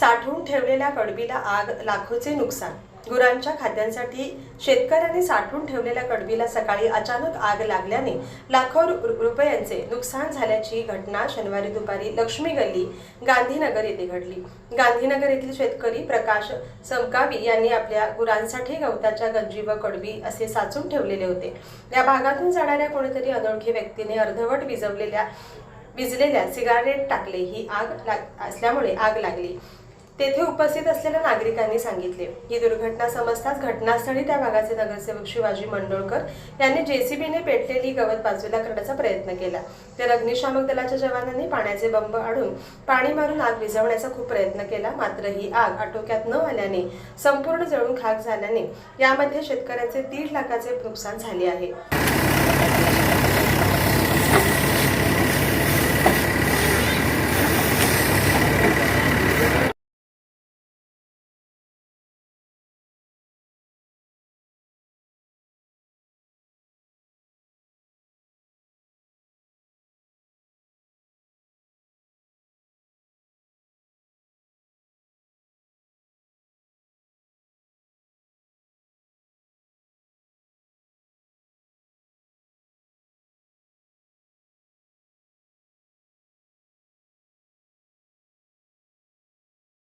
साठवून ठेवलेल्या कडबीला आग लाखोचे नुकसान. गुरांच्या खाद्यांसाठी शेतकऱ्यांनी साठवून ठेवलेल्या कडबीला सकाळी अचानक आग लागल्याने लाखो रुपयांचे नुकसान झाल्याची घटना शनिवारी दुपारी लक्ष्मी गल्ली गांधीनगर येथे घडली. गांधीनगर येथील शेतकरी प्रकाश समकावी यांनी आपल्या गुरांसाठी गवताच्या गंजी व कडबी असे साचून ठेवलेले होते. या भागातून जाणाऱ्या कोणीतरी अनोळखी व्यक्तीने अर्धवट विजवलेल्या विजलेल्या सिगारेट टाकले. ही आग लाग असल्यामुळे आग लागली. तेथे उपस्थित असलेल्या नागरिकांनी सांगितले. ही दुर्घटना समजताच घटनास्थळी त्या भागाचे नगरसेवक शिवाजी मंडोळकर यांनी जेसीबीने पेटलेली गवत बाजूला करण्याचा प्रयत्न केला. तर अग्निशामक दलाच्या जवानांनी पाण्याचे बंब आणून पाणी मारून आग विझवण्याचा खूप प्रयत्न केला मात्र ही आग आटोक्यात न आल्याने संपूर्ण जळून खाक झाल्याने यामध्ये शेतकऱ्याचे दीड लाखाचे नुकसान झाले आहे.